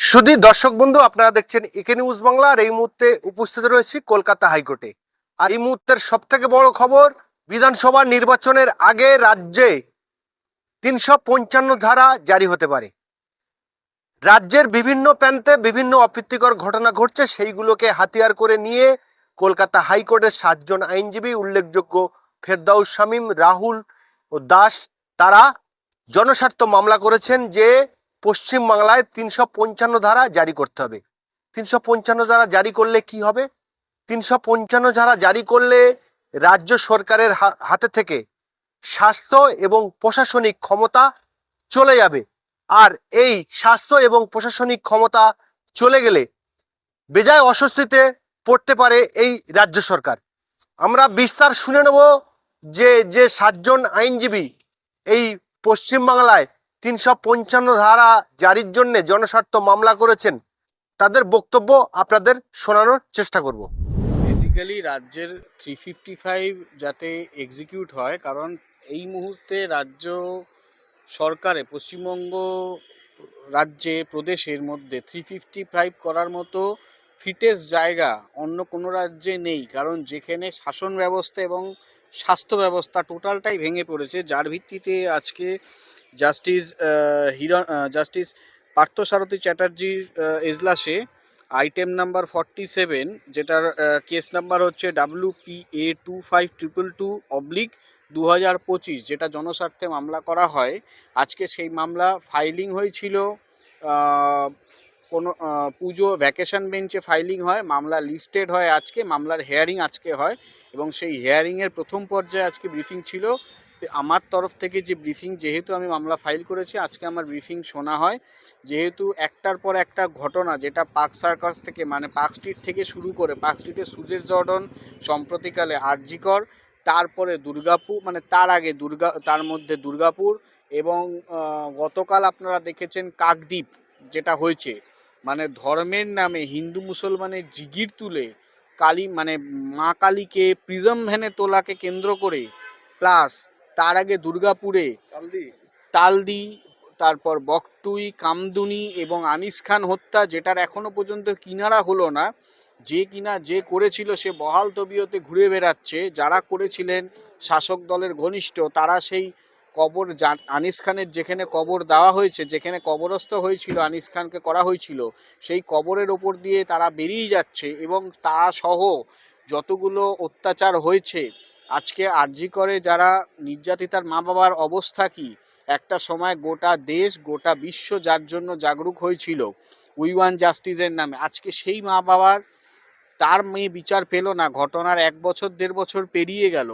শুধু দর্শক বন্ধু, আপনারা দেখছেন একে নিউজ বাংলা, আর এই মুহূর্তে উপস্থিত রয়েছি কলকাতা হাইকোর্টে। আর এই মুহূর্তের সব থেকে বড় খবর, বিধানসভা নির্বাচনের আগে রাজ্যে তিনশো পঞ্চান্ন ধারা জারি হতে পারে। রাজ্যের বিভিন্ন প্রান্তে বিভিন্ন অপ্রীতিকর ঘটনা ঘটছে, সেইগুলোকে হাতিয়ার করে নিয়ে কলকাতা হাইকোর্টের সাতজন আইনজীবী, উল্লেখযোগ্য ফেরদাউস শামীম, রাহুল ও দাস, তারা জনস্বার্থ মামলা করেছেন যে পশ্চিম বাংলায় তিনশো পঞ্চান্ন ধারা জারি করতে হবে। তিনশো পঞ্চান্ন ধারা জারি করলে কি হবে? তিনশো পঞ্চান্ন ধারা জারি করলে রাজ্য সরকারের হাতে থেকে স্বাস্থ্য এবং প্রশাসনিক ক্ষমতা চলে যাবে। আর এই স্বাস্থ্য এবং প্রশাসনিক ক্ষমতা চলে গেলে বেজায় অস্বস্তিতে পড়তে পারে এই রাজ্য সরকার। আমরা বিস্তার শুনে নেব যে যে সাতজন আইনজীবী এই পশ্চিমবাংলায় তিনশো পঞ্চান্ন ধারা জারির জন্য জনস্বার্থ মামলা করেছেন। তাদের বক্তব্য আপনাদের শোনানোর চেষ্টা করব। বেসিক্যালি রাজ্যের থ্রি ফিফটি ফাইভ যাতে এক্সিকিউট হয়, কারণ এই মুহূর্তে রাজ্য সরকারে, পশ্চিমবঙ্গ রাজ্যে, প্রদেশের মধ্যে থ্রি ফিফটি ফাইভ করার মতো ফিটেস্ট জায়গা অন্য কোনো রাজ্যে নেই, কারণ যেখানে শাসন ব্যবস্থা এবং স্বাস্থ্য ব্যবস্থা টোটালটাই ভেঙে পড়েছে, যার ভিত্তিতে আজকে জাস্টিস হিরণ জাস্টিস পার্থসারথী চ্যাটার্জির এজলাসে আইটেম নাম্বার ফর্টি সেভেন যেটার কেস নাম্বার হচ্ছে W P A two five triple two oblique দু হাজার পঁচিশ, যেটা জনস্বার্থে মামলা করা হয়। আজকে সেই মামলা ফাইলিং হয়েছিল কোনো পুজো ভ্যাকেশন বেঞ্চে ফাইলিং হয়, মামলা লিস্টেড হয় আজকে, মামলার হেয়ারিং আজকে হয়, এবং সেই হেয়ারিংয়ের প্রথম পর্যায়ে আজকে ব্রিফিং ছিল। আমার তরফ থেকে যে ব্রিফিং যেহেতু আমি মামলা ফাইল করেছি, আজকে আমার ব্রিফিং শোনা হয়। যেহেতু একটার পর একটা ঘটনা যেটা পার্ক সার্কাস থেকে মানে পার্ক স্ট্রিট থেকে শুরু করে, পার্ক স্ট্রিটে সুজের জর্ডন, সম্প্রতিকালে আরজিকর, তারপরে দুর্গাপুর মানে তার আগে দুর্গা, তার মধ্যে দুর্গাপুর এবং গতকাল আপনারা দেখেছেন কাকদ্বীপ, যেটা হয়েছে। মানে ধর্মের নামে হিন্দু মুসলমানের জিগির তুলে কালী মানে মা কালীকে প্রিজম ভ্যানে তোলাকে কেন্দ্র করে প্লাস তার আগে দুর্গাপুরে তালদি। তারপর বকটুই কামদুনি এবং আনিস খান হত্যা যেটার এখনও পর্যন্ত কিনারা হলো না। যে কিনা যে করেছিল সে বহাল তবিয়তে ঘুরে বেড়াচ্ছে। যারা করেছিলেন শাসক দলের ঘনিষ্ঠ তারা সেই কবর আনিস খানের যেখানে কবর দেওয়া হয়েছে যেখানে কবরস্থ হয়েছিল আনিস খানকে করা হয়েছিল সেই কবরের ওপর দিয়ে তারা বেরিয়ে যাচ্ছে এবং তারা সহ যতগুলো অত্যাচার হয়েছে আজকে আরজি করে যারা নির্যাতিতার মা বাবার অবস্থা কি? একটা সময় গোটা দেশ, গোটা বিশ্ব যার জন্য জাগরুক হয়েছিল উই ওয়ান জাস্টিসের নামে। আজকে সেই মা বাবার তার মেয়ে বিচার পেল না, ঘটনার এক বছর, দেড় বছর পেরিয়ে গেল।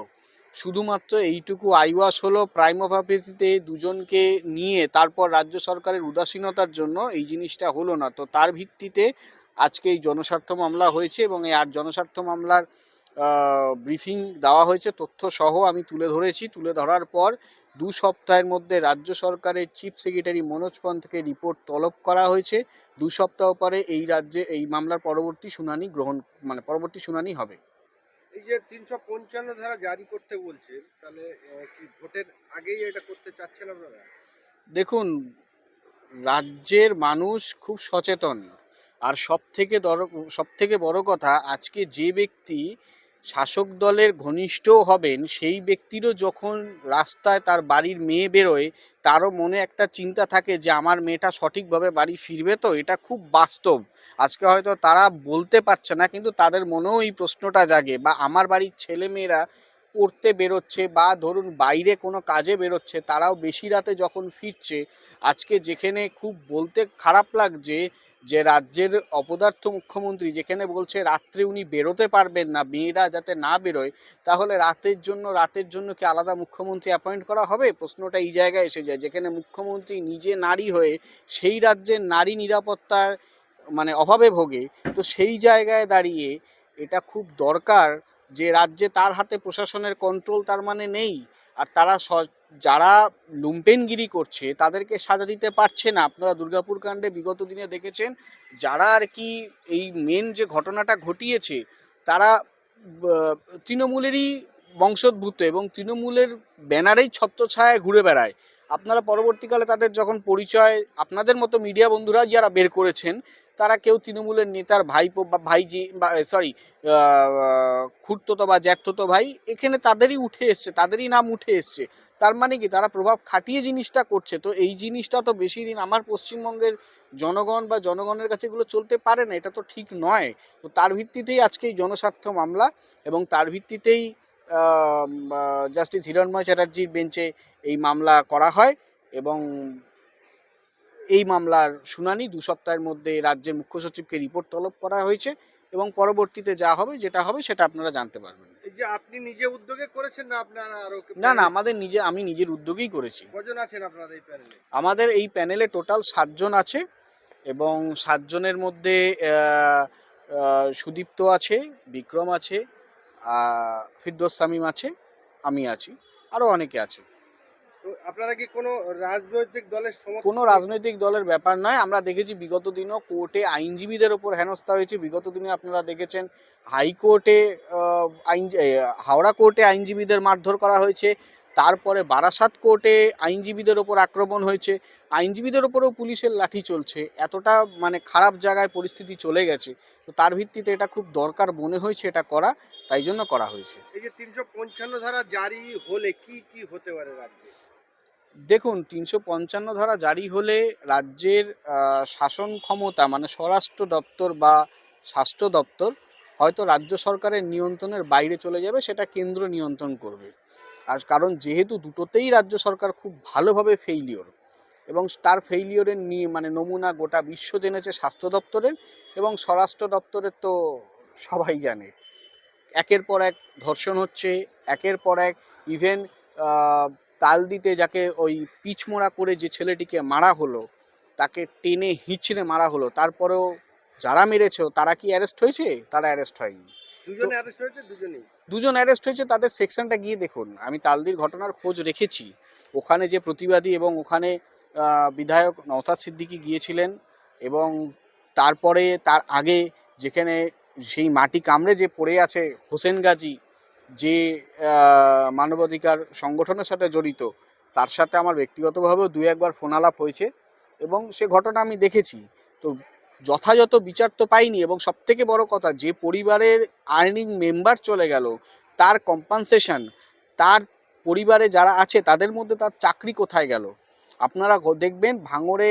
শুধুমাত্র এইটুকু আইওয়াস হলো প্রাইম অফ অফিসিতে দুজনকে নিয়ে, তারপর রাজ্য সরকারের উদাসীনতার জন্য এই জিনিসটা হলো না। তো তার ভিত্তিতে আজকে এই জনস্বার্থ মামলা হয়েছে এবং এই আর জনস্বার্থ মামলার ব্রিফিং দেওয়া হয়েছে তথ্য সহ আমি তুলে ধরেছি। তুলে ধরার পর দু সপ্তাহের মধ্যে রাজ্য সরকারের চিফ সেক্রেটারি মনোজ পন্থকে রিপোর্ট তলব করা হয়েছে। দু সপ্তাহ পরে এই রাজ্যে এই মামলার পরবর্তী শুনানি গ্রহণ মানে পরবর্তী শুনানি হবে। এই যে তিনশো পঞ্চান্ন ধারা জারি করতে বলছেন তাহলে কি ভোটের আগেই এটা করতে চাচ্ছেন আপনারা? দেখুন রাজ্যের মানুষ খুব সচেতন। আর সব থেকে সব থেকে বড় কথা আজকে যে ব্যক্তি শাসক দলের ঘনিষ্ঠ হবেন, সেই ব্যক্তিরও যখন রাস্তায় তার বাড়ির মেয়ে বেরোয়, তারও মনে একটা চিন্তা থাকে যে, আমার মেয়েটা সঠিকভাবে বাড়ি ফিরবে তো? এটা খুব বাস্তব। আজকে হয়তো তারা বলতে পারছে না, কিন্তু তাদের মনেও এই প্রশ্নটা জাগে, বা আমার বাড়ির ছেলে মেয়েরা পড়তে বেরোচ্ছে বা ধরুন বাইরে কোনো কাজে বেরোচ্ছে, তারাও বেশি রাতে যখন ফিরছে, আজকে যেখানে খুব বলতে খারাপ লাগছে যে রাজ্যের অপদার্থ মুখ্যমন্ত্রী যেখানে বলছে রাত্রে উনি বেরোতে পারবেন না, মেয়েরা যাতে না বেরোয়, তাহলে রাতের জন্য রাতের জন্য কি আলাদা মুখ্যমন্ত্রী অ্যাপয়েন্ট করা হবে? প্রশ্নটা এই জায়গায় এসে যায়, যেখানে মুখ্যমন্ত্রী নিজে নারী হয়ে সেই রাজ্যের নারী নিরাপত্তার মানে অভাবে ভোগে। তো সেই জায়গায় দাঁড়িয়ে এটা খুব দরকার যে রাজ্যে তার হাতে প্রশাসনের কন্ট্রোল তার মানে নেই, আর তারা যারা লুম্পেনগিরি করছে তাদেরকে সাজা দিতে পারছে না। আপনারা দুর্গাপুর কাণ্ডে বিগত দিনে দেখেছেন, যারা আর কি এই মেন যে ঘটনাটা ঘটিয়েছে, তারা তৃণমূলেরই বংশোদ্ভূত এবং তৃণমূলের ব্যানারেই ছত্রছায়ায় ঘুরে বেড়ায়। আপনারা পরবর্তীকালে তাদের যখন পরিচয়, আপনাদের মতো মিডিয়া বন্ধুরা যারা বের করেছেন, তারা কেউ তৃণমূলের নেতার ভাইপো বা ভাইজি বা সরি খুঁড়তো বা জ্যাঠতো ভাই, এখানে তাদেরই উঠে এসছে, তাদেরই নাম উঠে এসছে। তার মানে কি? তারা প্রভাব খাটিয়ে জিনিসটা করছে। তো এই জিনিসটা তো বেশি দিন আমার পশ্চিমবঙ্গের জনগণ বা জনগণের কাছে এগুলো চলতে পারে না, এটা তো ঠিক নয়। তো তার ভিত্তিতেই আজকে এই জনস্বার্থ মামলা এবং তার ভিত্তিতেই জাস্টিস হিরণময় চ্যাটার্জির বেঞ্চে এই মামলা করা হয় এবং এই মামলার শুনানি দু সপ্তাহের মধ্যে রাজ্যের মুখ্য সচিবকে রিপোর্ট তলব করা হয়েছে এবং পরবর্তীতে যা হবে যেটা হবে সেটা আপনারা জানতে পারবেন। যে আপনি নিজে উদ্যোগে করেছেন না আপনার আরও না না আমাদের নিজে আমি নিজের উদ্যোগেই করেছি। কজন আছেন আপনার এই প্যানেলে? আমাদের এই প্যানেলে টোটাল সাতজন আছে এবং সাতজনের মধ্যে সুদীপ্ত আছে বিক্রম আছে ফিরদোস সামিম আছে আমি আছি আরও অনেকে আছে। আপনারা কি কোনো রাজনৈতিক দলের কোনো রাজনৈতিক দলের ব্যাপার নয় আমরা দেখেছি বিগত দিনও কোর্টে আইনজীবীদের ওপর হেনস্থা হয়েছে। বিগত দিনে আপনারা দেখেছেন হাইকোর্টে আইন হাওড়া কোর্টে আইনজীবীদের মারধর করা হয়েছে। তারপরে বারাসাত কোর্টে আইনজীবীদের ওপর আক্রমণ হয়েছে। আইনজীবীদের ওপরেও পুলিশের লাঠি চলছে। এতটা মানে খারাপ জায়গায় পরিস্থিতি চলে গেছে। তো তার ভিত্তিতে এটা খুব দরকার মনে হয়েছে এটা করা তাই জন্য করা হয়েছে। এই যে তিনশো পঞ্চান্ন ধারা জারি হলে কি কি হতে পারে রাজ্যে? দেখুন তিনশো পঞ্চান্ন ধারা জারি হলে রাজ্যের শাসন ক্ষমতা মানে স্বরাষ্ট্র দপ্তর বা স্বাস্থ্য দপ্তর হয়তো রাজ্য সরকারের নিয়ন্ত্রণের বাইরে চলে যাবে সেটা কেন্দ্র নিয়ন্ত্রণ করবে। আর কারণ যেহেতু দুটোতেই রাজ্য সরকার খুব ভালোভাবে ফেইলিওর এবং তার ফেইলিওরের নিয়ে মানে নমুনা গোটা বিশ্ব জেনেছে স্বাস্থ্য দপ্তরের এবং স্বরাষ্ট্র দপ্তরের তো সবাই জানে। একের পর এক ধর্ষণ হচ্ছে, একের পর এক ইভেন তাল দিতে যাকে ওই পিচমোড়া করে যে ছেলেটিকে মারা হলো, তাকে টেনে হিঁচড়ে মারা হলো, তারপরেও যারা মেরেছে, তারা কি অ্যারেস্ট হয়েছে? তারা অ্যারেস্ট হয়নি। দুজনে অ্যারেস্ট হয়েছে তাদের সেকশনটা গিয়ে দেখুন। আমি তালদির ঘটনার খোঁজ রেখেছি। ওখানে যে প্রতিবাদী এবং ওখানে বিধায়ক নওসাদ সিদ্দিকী গিয়েছিলেন এবং তারপরে, তার আগে যেখানে সেই মাটি কামড়ে যে পড়ে আছে হোসেন গাজী, যে মানবাধিকার সংগঠনের সাথে জড়িত, তার সাথে আমার ব্যক্তিগতভাবেও দু একবার ফোন আলাপ হয়েছে এবং সে ঘটনা আমি দেখেছি। তো যথাযথ বিচার তো পাইনি এবং সবথেকে বড় কথা, যে পরিবারের আর্নিং মেম্বার চলে গেল, তার কম্পানসেশন তার পরিবারে যারা আছে, তাদের মধ্যে তার চাকরি কোথায় গেল? আপনারা দেখবেন ভাঙড়ে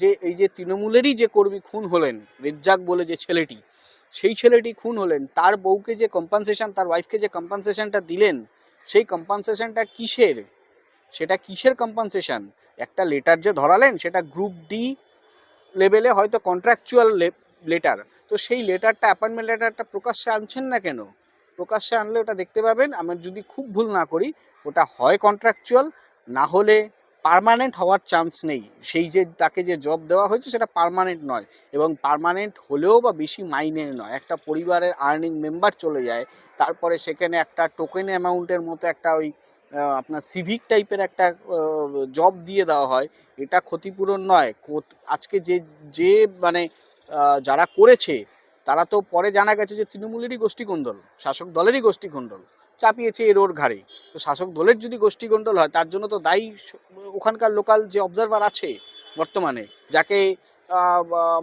যে এই যে তৃণমূলেরই যে কর্মী খুন হলেন, রেজ্জাক বলে যে ছেলেটি, সেই ছেলেটি খুন হলেন, তার বউকে যে কম্পানসেশন তার ওয়াইফকে যে কম্পানসেশনটা দিলেন, সেই কম্পানসেশনটা কিসের? সেটা কিসের কম্পানসেশন একটা লেটার যে ধরালেন, সেটা গ্রুপ ডি লেভেলে হয়তো কন্ট্রাকচুয়াল লেটার তো সেই লেটারটা অ্যাপয়েন্টমেন্ট লেটারটা প্রকাশ্যে আনছেন না কেন? প্রকাশ্যে আনলে ওটা দেখতে পাবেন। আমার যদি খুব ভুল না করি, ওটা হয় কন্ট্রাকচুয়াল না হলে পার্মানেন্ট হওয়ার চান্স নেই। সেই যে, তাকে যে জব দেওয়া হয়েছে, সেটা পারমানেন্ট নয়। এবং পার্মানেন্ট হলেও বা বেশি মাইনের নয়। একটা পরিবারের আর্নিং মেম্বার চলে যায়। তারপরে সেখানে একটা টোকেন অ্যামাউন্টের মতো একটা ওই আপনার সিভিক টাইপের একটা জব দিয়ে দেওয়া হয়, এটা ক্ষতিপূরণ নয়। আজকে যে যে মানে যারা করেছে, তারা তো পরে জানা গেছে যে তৃণমূলেরই গোষ্ঠীকোন্দল শাসক দলেরই গোষ্ঠীকোন্দল চাপিয়েছে এর ওর ঘাড়ে। তো শাসক দলের যদি গোষ্ঠীকোন্দল হয়, তার জন্য তো দায়ী ওখানকার লোকাল যে অবজারভার আছে বর্তমানে, যাকে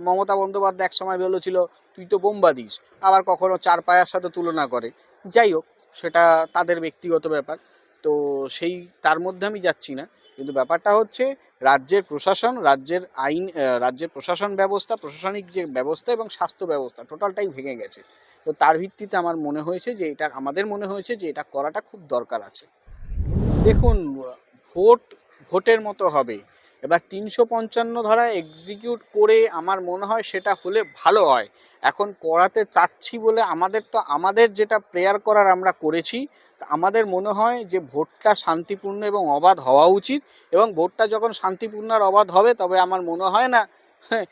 মমতা বন্দ্যোপাধ্যায় এক সময় বলেছিল, তুই তো বোম্বা দিস। আবার কখনো চার পায়ার সাথে তুলনা করে। যাই হোক, সেটা তাদের ব্যক্তিগত ব্যাপার। তো সেই, তার মধ্যে আমি যাচ্ছি না। কিন্তু ব্যাপারটা হচ্ছে, রাজ্যের প্রশাসন, রাজ্যের আইন রাজ্যের প্রশাসন ব্যবস্থা, প্রশাসনিক যে ব্যবস্থা এবং স্বাস্থ্য ব্যবস্থা, টোটালটাই ভেঙে গেছে। তো তার ভিত্তিতে আমার মনে হয়েছে যে এটা, আমাদের মনে হয়েছে যে এটা করাটা খুব দরকার আছে। দেখুন, ভোট, ভোটের মতো হবে। এবার তিনশো পঞ্চান্ন ধারা এক্সিকিউট করে আমার মনে হয় সেটা হলে ভালো হয়। এখন করাতে চাচ্ছি বলে আমাদের তো আমাদের যেটা প্রেয়ার করার আমরা করেছি আমাদের মনে হয় যে ভোটটা শান্তিপূর্ণ এবং অবাধ হওয়া উচিত এবং ভোটটা যখন শান্তিপূর্ণ আর অবাধ হবে তবে আমার মনে হয় না হ্যাঁ,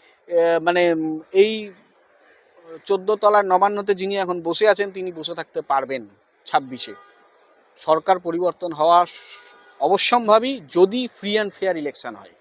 মানে এই চোদ্দ তলার নবান্নতে যিনি এখন বসে আছেন তিনি বসে থাকতে পারবেন ছাব্বিশে। সরকার পরিবর্তন হওয়া অবশ্যম্ভাবী যদি ফ্রি অ্যান্ড ফেয়ার ইলেকশন হয়।